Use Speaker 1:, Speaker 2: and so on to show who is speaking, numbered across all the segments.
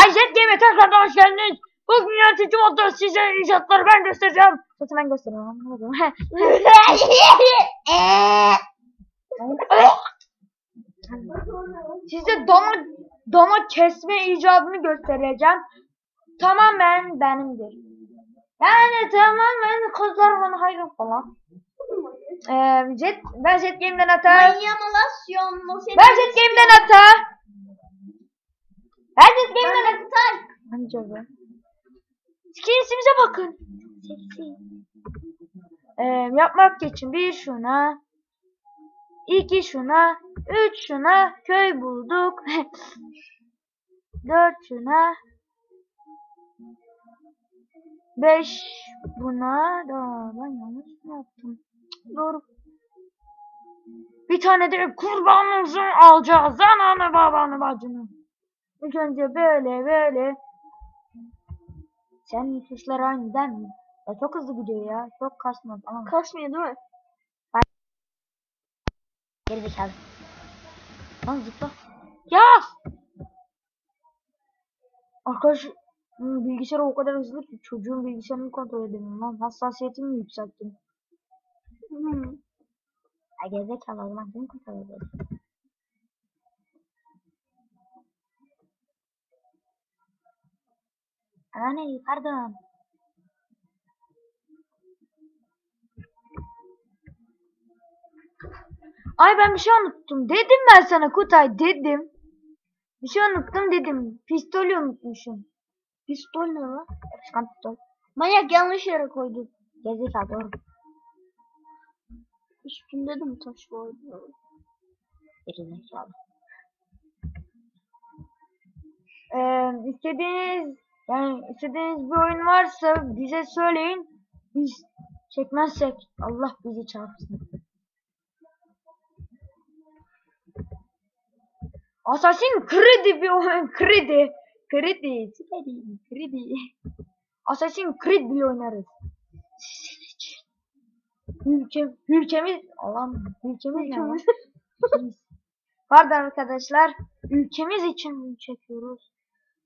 Speaker 1: Ayşet Game'e tekrardan hoş geldiniz. Bugün yönetici modda size icatları ben göstereceğim. Zaten ben gösteriyorum. anlamadım. Size doma, doma kesme icadını göstereceğim. Tamamen benimdir. Yani tamamen kızlar bana hayran falan. Ee, jet, ben Jet Game'den atar.
Speaker 2: Manyamulasyon. No
Speaker 1: Ben Jet Game'den atar. Ben Jet Game'den atar. Anca be. Skinsimize bakın. Seksi. Ee, yapmak için bir şuna. iki şuna. Üç şuna. Köy bulduk. Dört şuna. Beş buna da ben yanlış mı yaptım? Doğru. Bir tane de kurbanımızı alacağız. Ananı babanı bacını. İlk önce böyle böyle. Senin tuşlar değil mi? Ya çok hızlı gidiyor ya. Çok kasmadı. Ama
Speaker 2: Kasmıyor değil mi?
Speaker 1: geri zekalı. Lan zıpla. Ya! Arkadaş bilgisayar o kadar hızlı ki çocuğun bilgisayarını kontrol edemiyorum lan. Hassasiyetimi yükselttim.
Speaker 2: Hmm.
Speaker 1: Ya gerizekalı o zaman kim kontrol ediyor? Anne pardon. Ay ben bir şey unuttum. Dedim ben sana Kutay dedim. Bir şey unuttum dedim. Pistolü unutmuşum.
Speaker 2: Pistol ne lan?
Speaker 1: Yapışkan pistol.
Speaker 2: Manyak yanlış yere koydu.
Speaker 1: Gerizekalı doğru.
Speaker 2: Üstünde de mi taş var?
Speaker 1: Gerizekalı. Ee, istediğiniz yani istediğiniz bir oyun varsa bize söyleyin. Biz çekmezsek Allah bizi çarpsın. Assassin Creed bir oyun. Creed. Creed. Creed. Creed. Assassin Creed bir oynarız. Ülke, ülkemiz Allah'ım ülkemiz ne? Ülkemiz. Pardon arkadaşlar. Ülkemiz için çekiyoruz.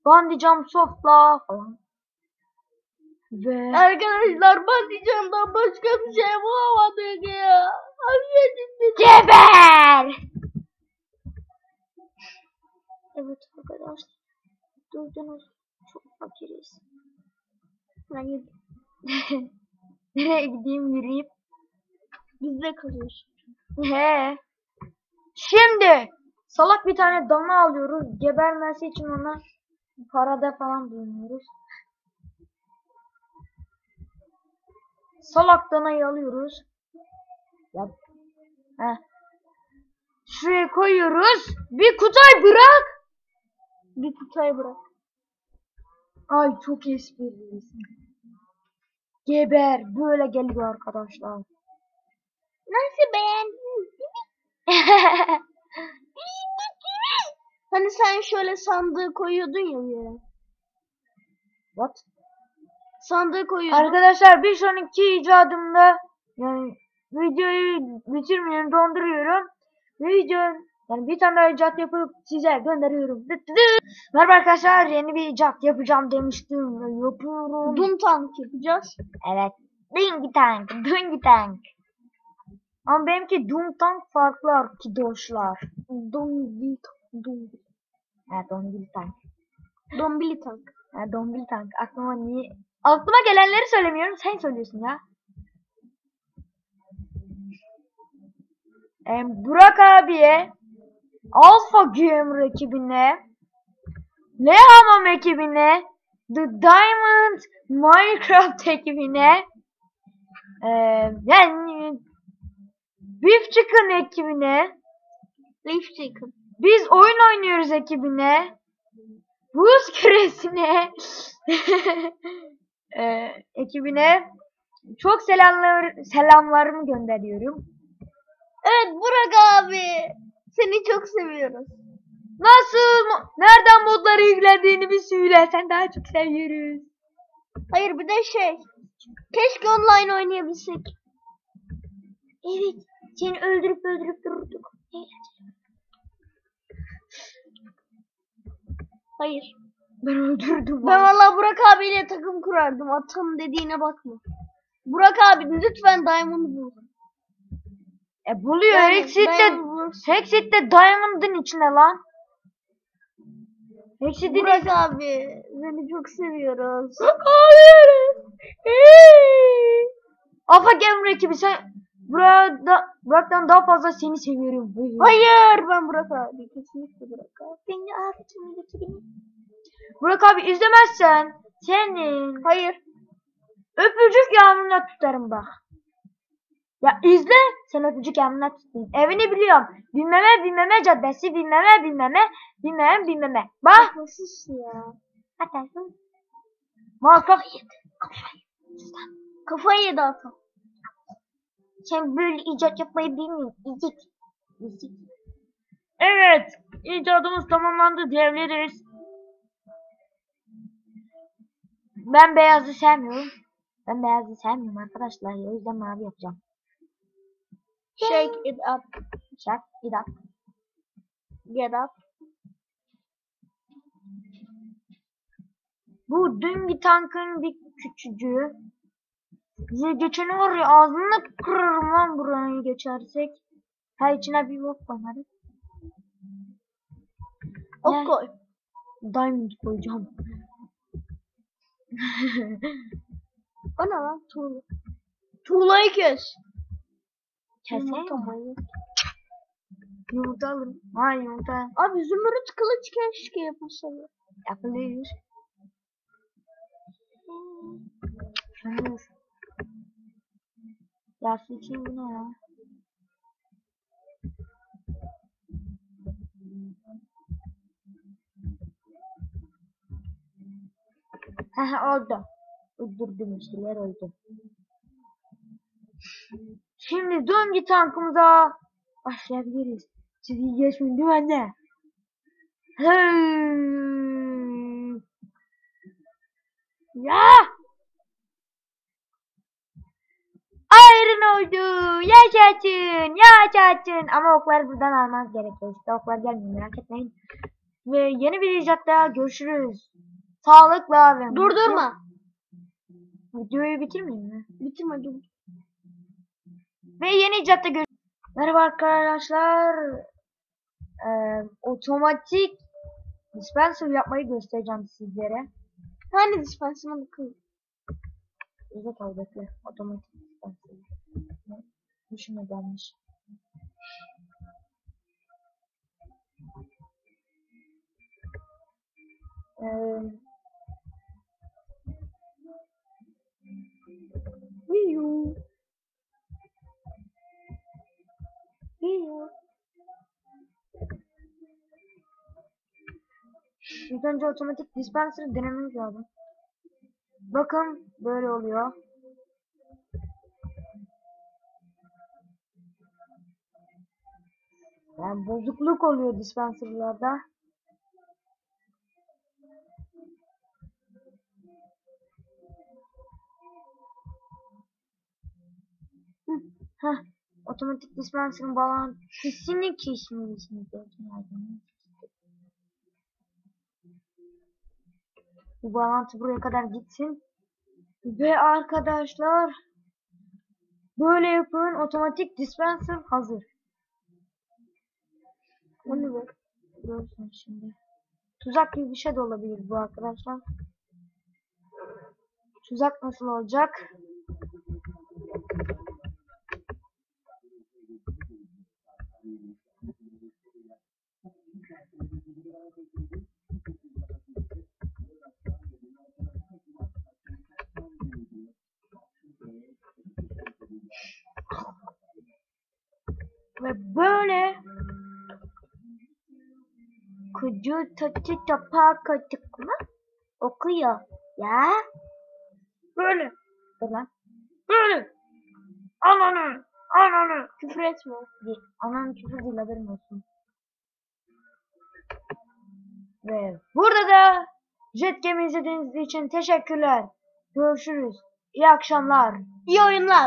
Speaker 1: Bandicam softla falan. Ve
Speaker 2: Arkadaşlar Batıcan'dan başka bir şey bulamadık ya. Affedin
Speaker 1: geber! Evet arkadaşlar. Duydunuz. Çok fakiriz.
Speaker 2: Hayır.
Speaker 1: Nereye gideyim yürüyüp?
Speaker 2: Bizde kalıyoruz.
Speaker 1: He. Şimdi salak bir tane dana alıyoruz. Gebermesi için ona parada falan bulunuyoruz. Salak danayı alıyoruz. Yap. Heh. Şuraya koyuyoruz. Bir kutay bırak.
Speaker 2: Bir kutayı bırak.
Speaker 1: Ay çok esprilisin. Geber. Böyle geliyor arkadaşlar.
Speaker 2: Nasıl beğendin? Hani sen şöyle sandığı koyuyordun ya.
Speaker 1: What?
Speaker 2: Sandığı koyuyordun.
Speaker 1: Arkadaşlar bir sonraki icadımda yani videoyu bitirmiyorum donduruyorum. Ve video yani bir tane daha icat yapıp size gönderiyorum. Merhaba arkadaşlar yeni bir icat yapacağım demiştim yapıyorum.
Speaker 2: Doom tank yapacağız.
Speaker 1: Evet. Dingy tank, dingy tank. Ama benimki Doom Tank farklı arkadaşlar.
Speaker 2: Dombili Dombili.
Speaker 1: Evet Dombili tank.
Speaker 2: Dombili tank.
Speaker 1: Ha, Dombili tank. Aklıma niye? Aklıma gelenleri söylemiyorum. Sen söylüyorsun ya. Ee, Burak abiye, Alpha Gamer ekibine, Lehamam ekibine, The Diamond Minecraft ekibine, ee, yani Beef Chicken ekibine,
Speaker 2: Leaf chicken.
Speaker 1: Biz oyun oynuyoruz ekibine, Buz küresine, ee, ekibine çok selamlar selamlarımı gönderiyorum.
Speaker 2: Evet Burak abi. Seni çok seviyoruz.
Speaker 1: Nasıl, nereden modları yüklediğini bir söylesen daha çok seviyoruz.
Speaker 2: Hayır bir de şey. Keşke online oynayabilsek.
Speaker 1: Evet, seni öldürüp öldürüp dururduk.
Speaker 2: Hayır.
Speaker 1: Ben öldürdüm.
Speaker 2: Ben valla Burak abiyle takım kurardım. Atam dediğine bakma. Burak abi lütfen Diamond bul.
Speaker 1: E buluyor.
Speaker 2: Yani
Speaker 1: Hexit de,
Speaker 2: Diamond bulursun.
Speaker 1: Hexit de Diamond'ın içine lan. Hexit'in
Speaker 2: Burak abi seni çok seviyoruz.
Speaker 1: Hayır. Afa gel buraya ki sen burada Burak'tan daha fazla seni seviyorum.
Speaker 2: Hayır ben Burak abi. Kesinlikle Burak abi. Beni beni.
Speaker 1: Burak abi izlemezsen senin
Speaker 2: Hayır.
Speaker 1: öpücük yağmuruna tutarım bak. Ya izle sen öpücük yağmuruna tutayım. Evini biliyorum. Bilmeme bilmeme caddesi bilmeme bilmeme bilmeme bilmeme. Bak.
Speaker 2: Nasıl ya?
Speaker 1: Atarsın. Muhakkak
Speaker 2: Kafayı yedi atam.
Speaker 1: Sen böyle icat yapmayı bilmiyorsun. İzik. İzik. Evet. icadımız tamamlandı diyebiliriz. Ben beyazı sevmiyorum. Ben beyazı sevmiyorum arkadaşlar. O yüzden mavi yapacağım.
Speaker 2: Shake it up.
Speaker 1: Şak, bir dakika.
Speaker 2: Get up.
Speaker 1: Bu dün tankın bir küçücüğü. Bize geçeni var ya ağzını kırarım lan burayı geçersek. Ha içine bir bok banarız.
Speaker 2: Ok koy.
Speaker 1: Diamond koyacağım.
Speaker 2: O ne lan? Tuğla. Tuğlayı kes.
Speaker 1: Keseyim mi? Yumurta alırım. Ha yumurta
Speaker 2: Abi zümrüt kılıç keşke yapılsa.
Speaker 1: yapılır. Şunur. Su için bu ne ya? Heh oldu. Uydurdum bir şeyler oldu. Şimdi döngi tankımıza başlayabiliriz. Çizgi geçmeyin değil mi anne? Hey. Ya! Ayrın oldu. Yaşasın. Yaşasın. Ama okları buradan almaz gerekiyor. İşte oklar gelmiyor merak etmeyin. Ve yeni bir icatta görüşürüz. Sağlıkla ve
Speaker 2: Durdurma.
Speaker 1: Videoyu bitirmeyeyim mi?
Speaker 2: Bitirme dur.
Speaker 1: Ve yeni icatta gör. Merhaba arkadaşlar. Ee, otomatik dispenser yapmayı göstereceğim sizlere.
Speaker 2: Hani dispenser'ına bakın.
Speaker 1: Bize kal bekle. Otomatik dispenser. Düşünme gelmiş. Ee, Wiyu. Wiyu. İlk önce otomatik dispenser'ı denememiz lazım. Bakın böyle oluyor. Yani bozukluk oluyor dispenserlarda. Heh, otomatik dispenser'ın bağlantısını kesmemesini lazım. Bu bağlantı buraya kadar gitsin. Ve arkadaşlar böyle yapın otomatik dispenser hazır. Onu ver. Görsün şimdi. Tuzak gibi bir şey de olabilir bu arkadaşlar. Tuzak nasıl olacak? Ve böyle kucu tatı tapa katık mı okuyor ya. Böyle. Dur lan. Böyle. Ananı. Ananı.
Speaker 2: Küfür etme.
Speaker 1: Değil. Ananın küfür değil haberin olsun. Ve burada da Jet Gemi izlediğiniz için teşekkürler. Görüşürüz. İyi akşamlar.
Speaker 2: İyi oyunlar.